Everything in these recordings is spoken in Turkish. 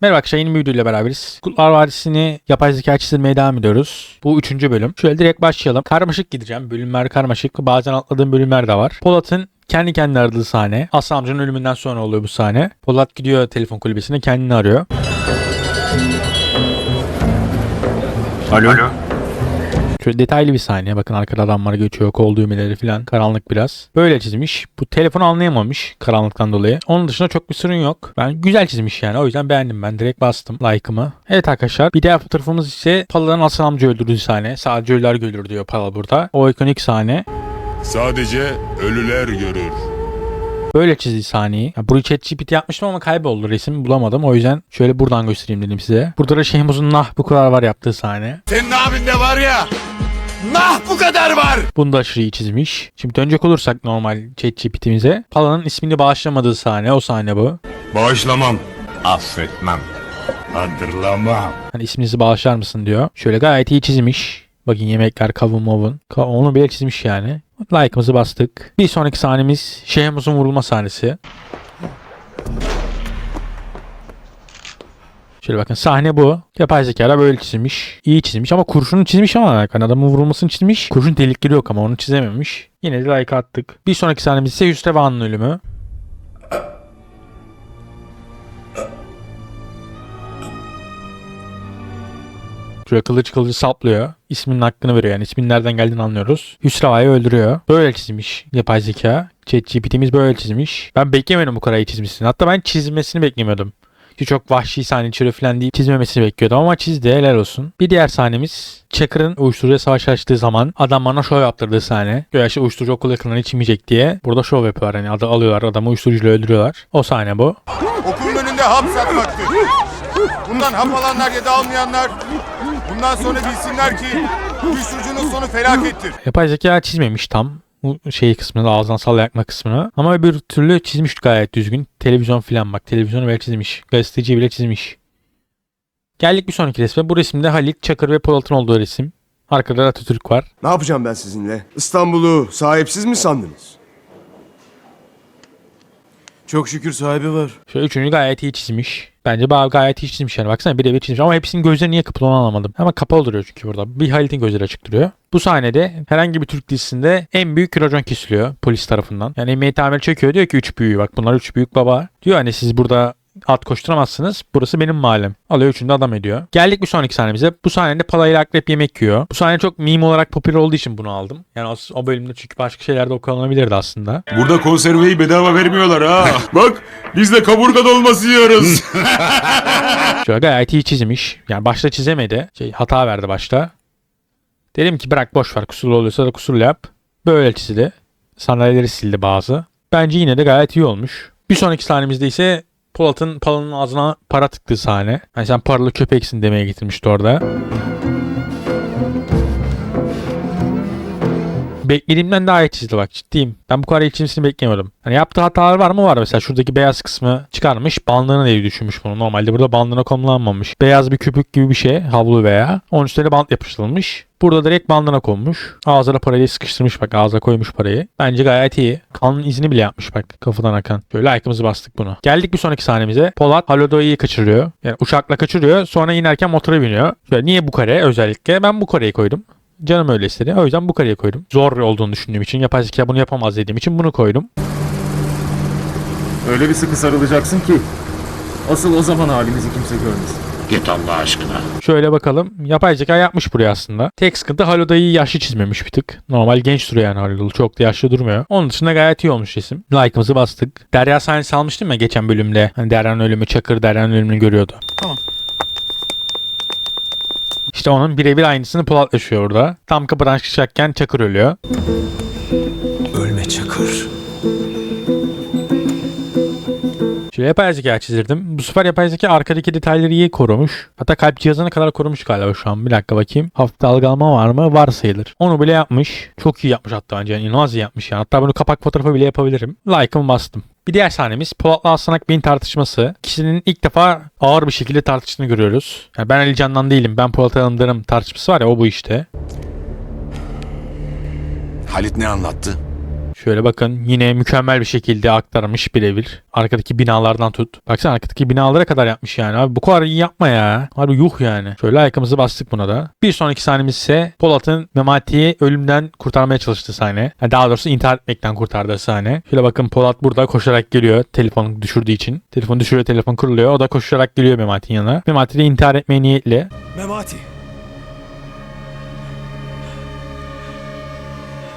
Merhaba arkadaşlar yeni bir videoyla beraberiz. Kurtlar Vadisi'ni yapay zeka çizilmeye devam ediyoruz. Bu üçüncü bölüm. Şöyle direkt başlayalım. Karmaşık gideceğim. Bölümler karmaşık. Bazen atladığım bölümler de var. Polat'ın kendi kendine aradığı sahne. Aslı amcanın ölümünden sonra oluyor bu sahne. Polat gidiyor telefon kulübesine kendini arıyor. Alo. Şöyle detaylı bir sahne. Bakın arkada adamlar geçiyor. Kol düğmeleri falan. Karanlık biraz. Böyle çizmiş. Bu telefonu anlayamamış karanlıktan dolayı. Onun dışında çok bir sorun yok. Ben güzel çizmiş yani. O yüzden beğendim ben. Direkt bastım like'ımı. Evet arkadaşlar. Bir diğer fotoğrafımız ise Pala'nın Aslan amca öldürdüğü sahne. Sadece ölüler görülür diyor Pala burada. O ikonik sahne. Sadece ölüler görür. Böyle çizdi sahneyi. Ya burayı ChatGPT yapmıştım ama kayboldu resim bulamadım. O yüzden şöyle buradan göstereyim dedim size. Burada da Şehmuz'un nah bu kadar var yaptığı sahne. Senin abinde var ya. Nah bu kadar var. Bunu da aşırı iyi çizmiş. Şimdi dönecek olursak normal ChatGPT'mize. Pala'nın ismini bağışlamadığı sahne. O sahne bu. Bağışlamam. Affetmem. Hatırlamam. Hani isminizi bağışlar mısın diyor. Şöyle gayet iyi çizmiş. Bakın yemekler, kavun mavun. Onu bile çizmiş yani. Like'ımızı bastık. Bir sonraki sahnemiz Şehmuz'un vurulma sahnesi. Şöyle bakın sahne bu. Yapay zekayla böyle çizmiş. İyi çizmiş ama kurşunu çizmiş ama hani adamın vurulmasını çizmiş. Kurşun delikleri yok ama onu çizememiş. Yine de like attık. Bir sonraki sahnemiz ise Ağa'nın ölümü. Şöyle kılıç kılıcı saplıyor. İsminin hakkını veriyor yani isminin nereden geldiğini anlıyoruz. Hüsreva'yı öldürüyor. Böyle çizmiş yapay zeka. ChatGPT'miz böyle çizmiş. Ben beklemiyordum bu kadar iyi çizmesini. Hatta ben çizmesini beklemiyordum. Ki çok vahşi sahne deyip çizmemesini bekliyordum ama çizdi helal olsun. Bir diğer sahnemiz Çakır'ın uyuşturucuya savaş açtığı zaman adam bana şov yaptırdığı sahne. Göğe işte uyuşturucu okul yakınlarına içmeyecek diye. Burada şov yapıyorlar yani adı alıyorlar adamı uyuşturucuyla öldürüyorlar. O sahne bu. Okulun önünde hap satmaktır. Bundan hap alanlar ya da almayanlar bundan sonra bilsinler ki uyuşturucunun sonu felakettir. Yapay zeka çizmemiş tam bu şey kısmını ağzından salla yakma kısmını. Ama bir türlü çizmiş gayet düzgün. Televizyon filan bak televizyonu bile çizmiş. Gazeteci bile çizmiş. Geldik bir sonraki resme. Bu resimde Halit, Çakır ve Polat'ın olduğu resim. Arkada da Atatürk var. Ne yapacağım ben sizinle? İstanbul'u sahipsiz mi sandınız? Çok şükür sahibi var. Şöyle üçünü gayet iyi çizmiş. Bence ba- gayet iyi çizmiş yani. Baksana birebir çizmiş ama hepsinin gözleri niye kapalı onu anlamadım. Ama kapalı duruyor çünkü burada. Bir Halit'in gözleri açık duruyor. Bu sahnede herhangi bir Türk dizisinde en büyük racon kesiliyor polis tarafından. Yani emniyet amiri çekiyor diyor ki üç büyüğü bak bunlar üç büyük baba. Diyor hani siz burada at koşturamazsınız. Burası benim mahallem. Alıyor üçünü de adam ediyor. Geldik bir sonraki sahnemize. Bu sahnede Pala ile Akrep yemek yiyor. Bu sahne çok meme olarak popüler olduğu için bunu aldım. Yani o, o bölümde çünkü başka şeyler de o kullanılabilirdi aslında. Burada konserveyi bedava vermiyorlar ha. Bak biz de kaburga dolması yiyoruz. Şöyle gayet iyi çizmiş. Yani başta çizemedi. Şey, hata verdi başta. Dedim ki bırak boş ver kusurlu oluyorsa da kusurlu yap. Böyle çizdi. Sandalyeleri sildi bazı. Bence yine de gayet iyi olmuş. Bir sonraki sahnemizde ise Polat'ın Pala'nın ağzına para tıktığı sahne. Yani sen paralı köpeksin demeye getirmişti orada. Beklediğimden daha iyi çizdi bak ciddiyim. Ben bu kadar iyi çizmesini beklemiyordum. Hani yaptığı hatalar var mı var mesela şuradaki beyaz kısmı çıkarmış bandana diye düşünmüş bunu. Normalde burada bandana konumlanmamış. Beyaz bir küpük gibi bir şey havlu veya onun üstüne bant yapıştırılmış. Burada direkt bandana konmuş. Ağzına parayı sıkıştırmış bak ağza koymuş parayı. Bence gayet iyi. Kanın izini bile yapmış bak kafadan akan. Böyle like'ımızı bastık bunu. Geldik bir sonraki sahnemize. Polat Halodoy'u kaçırıyor. Yani uçakla kaçırıyor. Sonra inerken motora biniyor. Şöyle niye bu kare özellikle? Ben bu kareyi koydum. Canım öyle istedi. O yüzden bu kareye koydum. Zor olduğunu düşündüğüm için, yapay zeka bunu yapamaz dediğim için bunu koydum. Öyle bir sıkı sarılacaksın ki asıl o zaman halimizi kimse görmesin. Git Allah aşkına. Şöyle bakalım. Yapay zeka yapmış buraya aslında. Tek sıkıntı Haloda'yı yaşlı çizmemiş bir tık. Normal genç duruyor yani Haloda. Çok da yaşlı durmuyor. Onun dışında gayet iyi olmuş resim. Like'ımızı bastık. Derya sahnesi almıştım ya geçen bölümde. Hani Derya'nın ölümü, Çakır Derya'nın ölümünü görüyordu. Tamam. İşte onun birebir aynısını Polat yaşıyor orada. Tam kapıdan çıkacakken Çakır ölüyor. Ölme Çakır. Şöyle yapay zeka çizdirdim. Bu sefer yapay zeka arkadaki detayları iyi korumuş. Hatta kalp cihazına kadar korumuş galiba şu an. Bir dakika bakayım. Hafif dalgalama var mı? Var sayılır. Onu bile yapmış. Çok iyi yapmış hatta önce. Yani inanılmaz iyi yapmış yani. Hatta bunu kapak fotoğrafı bile yapabilirim. Like'ımı bastım. Bir diğer sahnemiz Polat'la Aslan Akbey'in tartışması. Kişinin ilk defa ağır bir şekilde tartıştığını görüyoruz. Yani ben Ali Can'dan değilim. Ben Polat'a alındırım tartışması var ya o bu işte. Halit ne anlattı? Şöyle bakın yine mükemmel bir şekilde aktarmış birebir. Arkadaki binalardan tut. Baksana arkadaki binalara kadar yapmış yani. Abi bu kadar iyi yapma ya. Harbi yuh yani. Şöyle ayakkabımızı bastık buna da. Bir sonraki sahnemiz ise Polat'ın Memati'yi ölümden kurtarmaya çalıştığı sahne. Yani daha doğrusu intihar etmekten kurtardığı sahne. Şöyle bakın Polat burada koşarak geliyor. Telefonu düşürdüğü için. Telefonu düşürüyor telefon kırılıyor. O da koşarak geliyor Memati'nin yanına. Memati de intihar etmeye niyetli. Memati.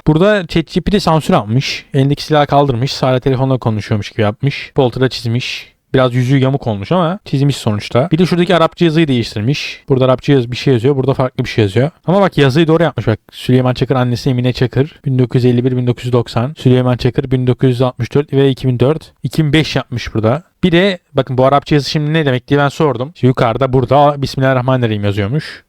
Burada ChatGPT sansür atmış. Elindeki silahı kaldırmış. Sadece telefonla konuşuyormuş gibi yapmış. Polter'a çizmiş. Biraz yüzüğü yamuk olmuş ama çizmiş sonuçta. Bir de şuradaki Arapça yazıyı değiştirmiş. Burada Arapça yaz bir şey yazıyor. Burada farklı bir şey yazıyor. Ama bak yazıyı doğru yapmış bak. Süleyman Çakır annesi Emine Çakır 1951-1990. Süleyman Çakır 1964 ve 2004. 2005 yapmış burada. Bir de bakın bu Arapça yazı şimdi ne demek diye ben sordum. Şu yukarıda burada Bismillahirrahmanirrahim yazıyormuş.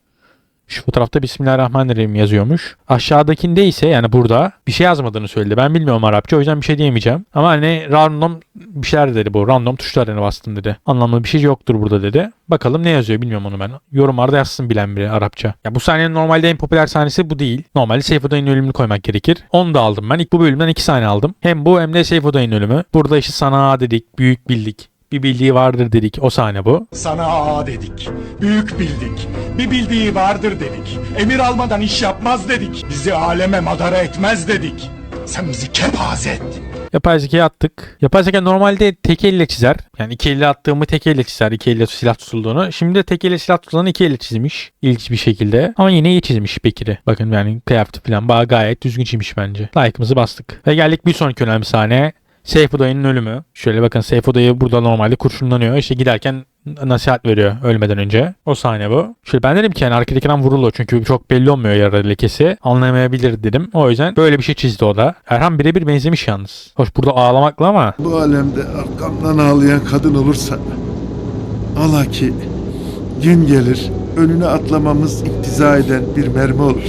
Şu fotoğrafta Bismillahirrahmanirrahim yazıyormuş. Aşağıdakinde ise yani burada bir şey yazmadığını söyledi. Ben bilmiyorum Arapça o yüzden bir şey diyemeyeceğim. Ama hani random bir şeyler dedi bu. Random tuşlarına bastım dedi. Anlamlı bir şey yoktur burada dedi. Bakalım ne yazıyor bilmiyorum onu ben. Yorumlarda yazsın bilen biri Arapça. Ya bu sahnenin normalde en popüler sahnesi bu değil. Normalde Seyfuday'ın ölümünü koymak gerekir. Onu da aldım ben. İlk bu bölümden iki sahne aldım. Hem bu hem de Seyfuday'ın ölümü. Burada işte sana dedik, büyük bildik. Bir bildiği vardır dedik. O sahne bu. Sana ağa dedik. Büyük bildik. Bir bildiği vardır dedik. Emir almadan iş yapmaz dedik. Bizi aleme madara etmez dedik. Sen bizi kepaze ettin. Yapay zekaya attık. Yapay zeka normalde tek elle çizer. Yani iki elle attığımı tek elle çizer. iki elle silah tutulduğunu. Şimdi de tek elle silah tutulanı iki elle çizmiş. İlginç bir şekilde. Ama yine iyi çizmiş Bekir'i. Bakın yani kıyafeti falan bayağı gayet düzgün çizmiş bence. Like'ımızı bastık. Ve geldik bir sonraki önemli sahne. Seyfo dayının ölümü. Şöyle bakın Seyfo dayı burada normalde kurşunlanıyor. İşte giderken nasihat veriyor ölmeden önce. O sahne bu. Şöyle ben dedim ki yani arkadaki adam vurulur çünkü çok belli olmuyor yara lekesi. Anlayamayabilir dedim. O yüzden böyle bir şey çizdi o da. Erhan birebir benzemiş yalnız. Hoş burada ağlamakla ama Bu alemde arkamdan ağlayan kadın olursa ala ki gün gelir önüne atlamamız iktiza eden bir mermi olur.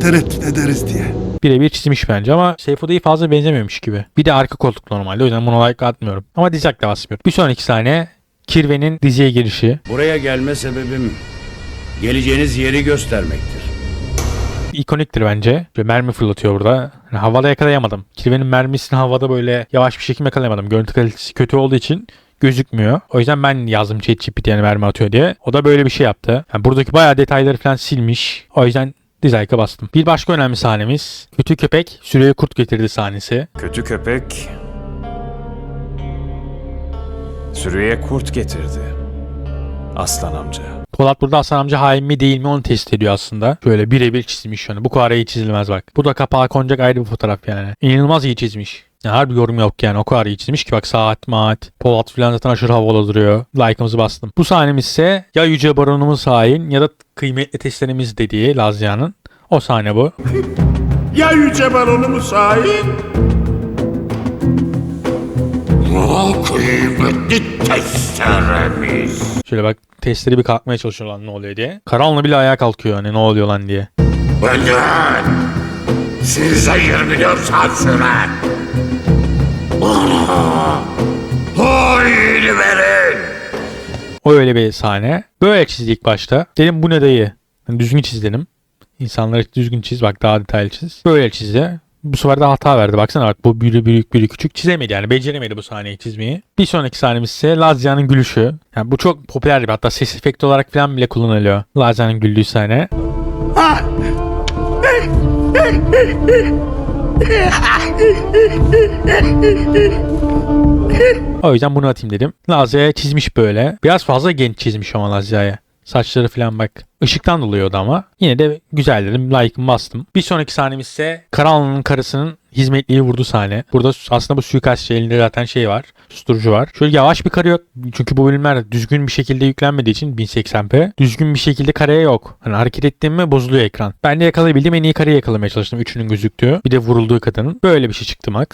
Tereddüt ederiz diye. Birebir çizmiş bence ama Seyfo dayı fazla benzememiş gibi. Bir de arka koltuk normalde o yüzden buna like atmıyorum. Ama dislike de basmıyorum. Bir sonraki sahne Kirve'nin diziye girişi. Buraya gelme sebebim geleceğiniz yeri göstermektir. ikoniktir bence. Böyle mermi fırlatıyor burada. Yani havada yakalayamadım. Kirve'nin mermisini havada böyle yavaş bir şekilde yakalayamadım. Görüntü kalitesi kötü olduğu için gözükmüyor. O yüzden ben yazdım ChatGPT yani mermi atıyor diye. O da böyle bir şey yaptı. Yani buradaki bayağı detayları falan silmiş. O yüzden dislike'a bastım. Bir başka önemli sahnemiz. Kötü köpek sürüye kurt getirdi sahnesi. Kötü köpek sürüye kurt getirdi. Aslan amca. Polat burada Hasan amca hain mi değil mi onu test ediyor aslında. Şöyle birebir çizmiş şunu. Bu kadar iyi çizilmez bak. Bu da kapağa konacak ayrı bir fotoğraf yani. İnanılmaz iyi çizmiş. Yani harbi yorum yok yani o kadar iyi çizmiş ki bak saat maat. Polat filan zaten aşırı havalı duruyor. Like'ımızı bastım. Bu sahnemiz ise ya Yüce Baronumuz hain ya da kıymetli testlerimiz dediği Lazia'nın. O sahne bu. Ya yüce baronumuz hain? Kıymetli testeremiz. Şöyle bak testleri bir kalkmaya çalışıyorlar ne oluyor diye. Karanlı bile ayağa kalkıyor hani ne oluyor lan diye. Benden size 24 saat sürer. Haini verin. O öyle bir sahne. Böyle çizdi ilk başta. Dedim bu ne dayı? Hani düzgün çiz dedim. İnsanları düzgün çiz bak daha detaylı çiz. Böyle çizdi. Bu sefer de hata verdi. Baksana bak bu biri büyük biri küçük çizemedi yani. Beceremedi bu sahneyi çizmeyi. Bir sonraki sahnemiz ise Lazia'nın gülüşü. Yani bu çok popüler bir hatta ses efekti olarak falan bile kullanılıyor. Lazia'nın güldüğü sahne. O yüzden bunu atayım dedim. Lazia'ya çizmiş böyle. Biraz fazla genç çizmiş ama Lazia'ya. Saçları falan bak. Işıktan dolayı ama. Yine de güzel dedim. Like'ımı bastım. Bir sonraki sahnemiz ise Karanlı'nın karısının hizmetliyi vurdu sahne. Burada aslında bu suikastçı elinde zaten şey var. Susturucu var. Şöyle yavaş bir kare yok. Çünkü bu bölümler düzgün bir şekilde yüklenmediği için 1080p. Düzgün bir şekilde kareye yok. Hani hareket ettiğimde bozuluyor ekran. Ben de yakalayabildiğim en iyi kareyi yakalamaya çalıştım. Üçünün gözüktüğü. Bir de vurulduğu kadının. Böyle bir şey çıktı Max.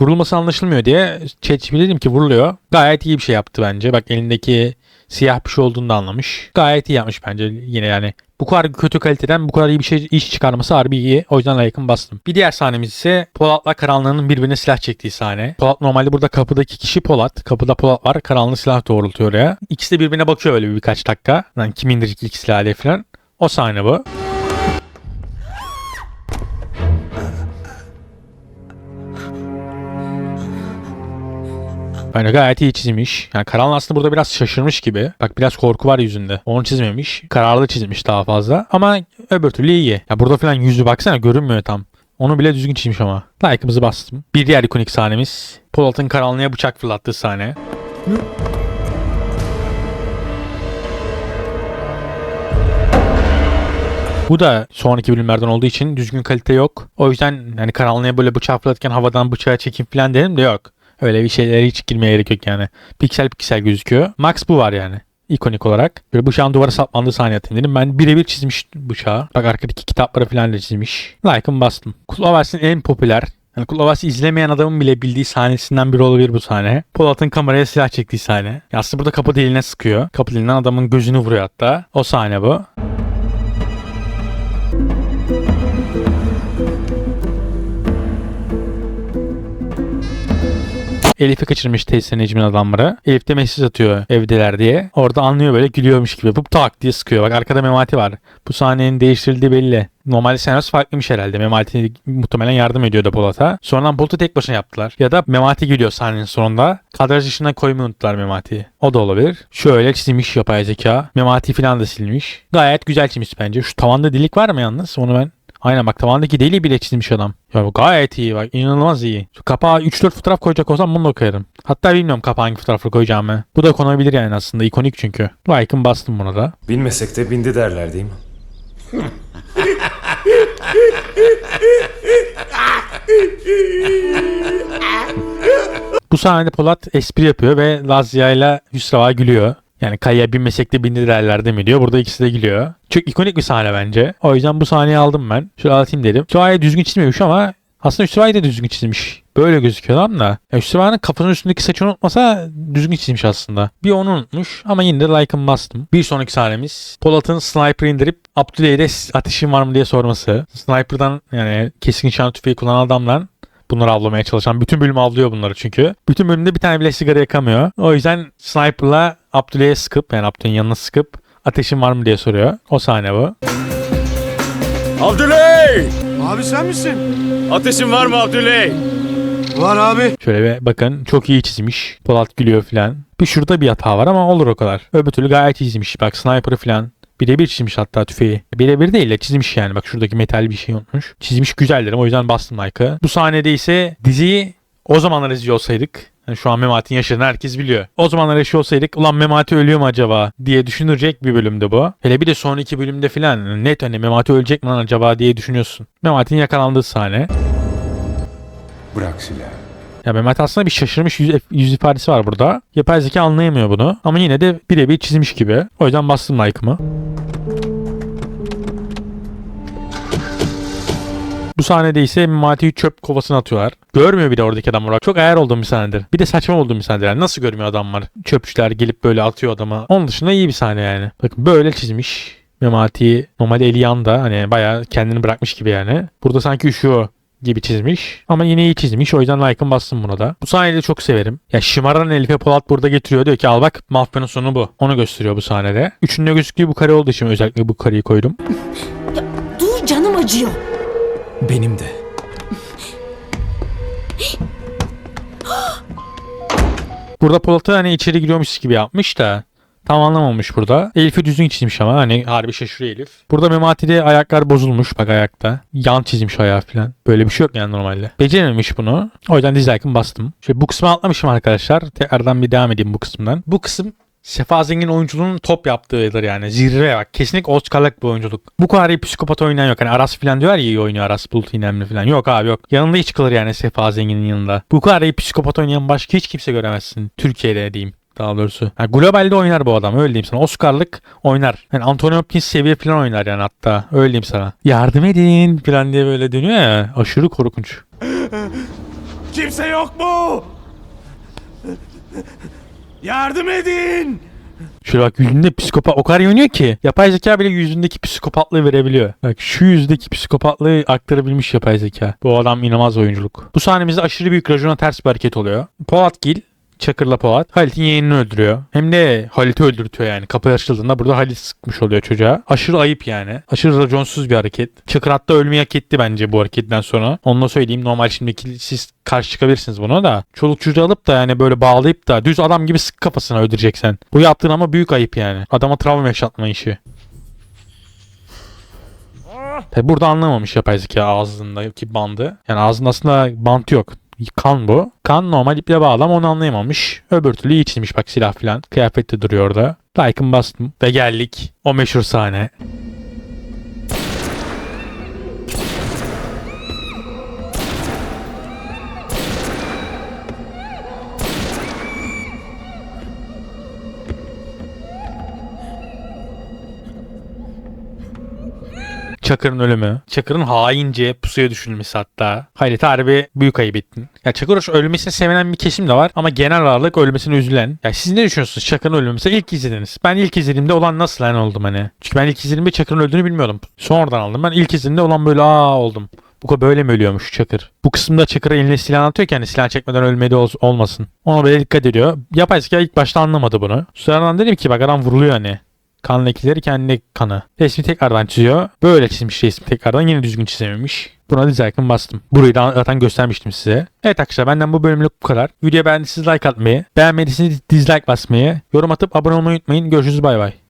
Vurulması anlaşılmıyor diye ChatGPT dedim ki vuruluyor. Gayet iyi bir şey yaptı bence. Bak elindeki siyah bir şey olduğunu da anlamış. Gayet iyi yapmış bence yine yani. Bu kadar kötü kaliteden bu kadar iyi bir şey iş çıkarması harbi iyi. O yüzden like'ımı bastım. Bir diğer sahnemiz ise Polat'la Karanlı'nın birbirine silah çektiği sahne. Polat normalde burada kapıdaki kişi Polat. Kapıda Polat var. Karanlı silah doğrultuyor oraya. İkisi de birbirine bakıyor böyle bir birkaç dakika. Yani kim indirecek ilk silahı falan. O sahne bu. Bence gayet iyi çizmiş. Yani Karan aslında burada biraz şaşırmış gibi. Bak biraz korku var yüzünde. Onu çizmemiş. Kararlı çizmiş daha fazla. Ama öbür türlü iyi. Ya burada falan yüzü baksana görünmüyor tam. Onu bile düzgün çizmiş ama. Like'ımızı bastım. Bir diğer ikonik sahnemiz. Polat'ın karanlığa bıçak fırlattığı sahne. Bu da sonraki bölümlerden olduğu için düzgün kalite yok. O yüzden hani karanlığa böyle bıçak fırlatırken havadan bıçağı çekin falan dedim de yok. Öyle bir şeylere hiç girmeye gerek yok yani. Piksel piksel gözüküyor. Max bu var yani. ikonik olarak. Böyle bıçağın duvara saplandığı sahne atayım. Ben birebir çizmiş bıçağı. Bak arkadaki kitapları falan da çizmiş. Like'ımı bastım. Kul en popüler yani Kul izlemeyen adamın bile bildiği sahnesinden biri olabilir bu sahne. Polat'ın kameraya silah çektiği sahne. Ya aslında burada kapı deliğine sıkıyor. Kapı deliğinden adamın gözünü vuruyor hatta. O sahne bu. Elif'i kaçırmış teyze Necmi'nin adamları. Elif de mesaj atıyor evdeler diye. Orada anlıyor böyle gülüyormuş gibi. Bu tak diye sıkıyor. Bak arkada Memati var. Bu sahnenin değiştirildiği belli. Normalde senaryosu farklıymış herhalde. Memati muhtemelen yardım ediyordu Polat'a. Sonradan Polat'ı tek başına yaptılar. Ya da Memati gülüyor sahnenin sonunda. Kadraj dışına koymayı unuttular Memati'yi. O da olabilir. Şöyle çizilmiş yapay zeka. Memati falan da silmiş. Gayet güzel çizmiş bence. Şu tavanda delik var mı yalnız? Onu ben Aynen bak tavandaki deliği bile çizmiş adam. Ya bu gayet iyi bak inanılmaz iyi. Şu kapağa 3-4 fotoğraf koyacak olsam bunu da koyarım. Hatta bilmiyorum kapağa hangi fotoğrafı koyacağımı. Bu da konabilir yani aslında ikonik çünkü. Like'ım bastım buna da. Bilmesek de bindi derler değil mi? Bu sahnede Polat espri yapıyor ve Lazia ile Hüsrava gülüyor. Yani kayaya binmesek de bindi derler mi diyor. Burada ikisi de gülüyor. Çok ikonik bir sahne bence. O yüzden bu sahneyi aldım ben. Şöyle atayım dedim. Hüsrava'yı düzgün çizmemiş ama aslında Hüsrava'yı da düzgün çizmiş. Böyle gözüküyor lan da. Ya Hüsrava'nın kafanın üstündeki saçını unutmasa düzgün çizmiş aslında. Bir onu unutmuş ama yine de like'ımı bastım. Bir sonraki sahnemiz Polat'ın sniper indirip Abdüley'de ateşin var mı diye sorması. Sniper'dan yani keskin nişan tüfeği kullanan adamla bunları avlamaya çalışan. Bütün bölüm avlıyor bunları çünkü. Bütün bölümde bir tane bile sigara yakamıyor. O yüzden sniper'la Abdüley'e sıkıp yani Abdüley'in yanına sıkıp ateşin var mı diye soruyor. O sahne bu. Abdüley! Abi sen misin? Ateşin var mı Abdüley? Var abi. Şöyle bir bakın çok iyi çizmiş. Polat gülüyor falan. Bir şurada bir hata var ama olur o kadar. Öbür türlü gayet iyi çizmiş. Bak sniper'ı falan. Birebir çizmiş hatta tüfeği. Birebir değil de çizmiş yani. Bak şuradaki metal bir şey unutmuş. Çizmiş güzel derim. O yüzden bastım like'ı. Bu sahnede ise diziyi o zamanlar izliyor olsaydık yani şu an Memati'nin yaşadığını herkes biliyor. O zamanlar yaşıyor olsaydık ulan Memati ölüyor mu acaba diye düşünülecek bir bölümde bu. Hele bir de sonraki bölümde filan net hani Memati ölecek mi lan acaba diye düşünüyorsun. Memati'nin yakalandığı sahne. Bırak silahı. Ya Mehmet aslında bir şaşırmış yüz, yüz ifadesi var burada. Yapay zeka anlayamıyor bunu. Ama yine de birebir çizmiş gibi. O yüzden bastım like'ımı. Bu sahnede ise Memati'yi çöp kovasına atıyorlar. Görmüyor bir de oradaki adamlar. Çok ayar olduğum bir sahnedir. Bir de saçma olduğum bir sahnedir. Yani nasıl görmüyor adamlar? Çöpçüler gelip böyle atıyor adama. Onun dışında iyi bir sahne yani. Bakın böyle çizmiş. Memati'yi normalde eli yanda hani bayağı kendini bırakmış gibi yani. Burada sanki üşüyor gibi çizmiş. Ama yine iyi çizmiş. O yüzden like'ım bastım buna da. Bu sahneyi de çok severim. Ya şımaran Elif'e Polat burada getiriyor. Diyor ki al bak mafyanın sonu bu. Onu gösteriyor bu sahnede. Üçünde gözüktüğü bu kare olduğu için özellikle bu kareyi koydum. Dur canım acıyor. Benim de. Burada Polat'ı hani içeri giriyormuş gibi yapmış da tam anlamamış burada. Elif'i düzgün çizmiş ama hani harbi şaşırıyor Elif. Burada Memati'de ayaklar bozulmuş bak ayakta. Yan çizmiş ayağı falan. Böyle bir şey yok yani normalde. Becerememiş bunu. O yüzden dislike'ımı bastım. Şöyle bu kısmı atlamışım arkadaşlar. Tekrardan bir devam edeyim bu kısımdan. Bu kısım Sefa Zengin oyunculuğunun top yaptığıdır yani. Zirve bak. Kesinlikle Oscar'lık bir oyunculuk. Bu kadar iyi psikopat oynayan yok. Hani Aras falan diyor ya iyi oynuyor Aras Bulut İynemli falan. Yok abi yok. Yanında hiç kalır yani Sefa Zengin'in yanında. Bu kadar iyi psikopat oynayan başka hiç kimse göremezsin. Türkiye'de diyeyim daha doğrusu. Yani globalde oynar bu adam öyle diyeyim sana. Oscar'lık oynar. Yani Anthony Hopkins seviye falan oynar yani hatta. Öyle diyeyim sana. Yardım edin falan diye böyle dönüyor ya. Aşırı korkunç. Kimse yok mu? Yardım edin! Şöyle bak yüzünde psikopat o kadar iyi oynuyor ki. Yapay zeka bile yüzündeki psikopatlığı verebiliyor. Bak şu yüzdeki psikopatlığı aktarabilmiş yapay zeka. Bu adam inanılmaz oyunculuk. Bu sahnemizde aşırı büyük rajona ters bir hareket oluyor. Polat Gil Çakır'la Polat Halit'in yeğenini öldürüyor. Hem de Halit'i öldürtüyor yani. Kapı açıldığında burada Halit sıkmış oluyor çocuğa. Aşırı ayıp yani. Aşırı raconsuz bir hareket. Çakır hatta ölmeyi hak etti bence bu hareketten sonra. Onu söyleyeyim. Normal şimdiki siz karşı çıkabilirsiniz buna da. Çoluk çocuğu alıp da yani böyle bağlayıp da düz adam gibi sık kafasına öldüreceksen. Bu yaptığın ama büyük ayıp yani. Adama travma yaşatma işi. Tabi burada anlamamış yapay zeka ağzındaki bandı. Yani ağzında aslında bant yok. Kan bu. Kan normal iple bağlı ama onu anlayamamış. Öbür türlü iyi çizmiş bak silah filan. Kıyafet de duruyor orada. Like'ın bastım. Ve geldik. O meşhur sahne. Çakır'ın ölümü. Çakır'ın haince pusuya düşülmesi hatta. Hayret harbi büyük ayıp ettin. Ya Çakır Hoş ölmesini sevinen bir kesim de var ama genel ağırlık ölmesine üzülen. Ya siz ne düşünüyorsunuz Çakır'ın ölümü? Mesela ilk izlediniz. Ben ilk izlediğimde olan nasıl lan oldum hani. Çünkü ben ilk izlediğimde Çakır'ın öldüğünü bilmiyordum. Sonradan aldım. Ben ilk izlediğimde olan böyle aa oldum. Bu kadar böyle mi ölüyormuş Çakır? Bu kısımda Çakır'a eline silah atıyor ki hani silah çekmeden ölmedi ol- olmasın. Ona böyle dikkat ediyor. Yapay zeka ilk başta anlamadı bunu. Sonradan dedim ki bak adam vuruluyor hani. Kan lekeleri kendi kanı. Resmi tekrardan çiziyor. Böyle çizmiş resmi tekrardan yine düzgün çizememiş. Buna dizlike'ımı bastım. Burayı da zaten göstermiştim size. Evet arkadaşlar benden bu bölümlük bu kadar. Videoya beğendiyseniz like atmayı, beğenmediyseniz dislike basmayı, yorum atıp abone olmayı unutmayın. Görüşürüz bay bay.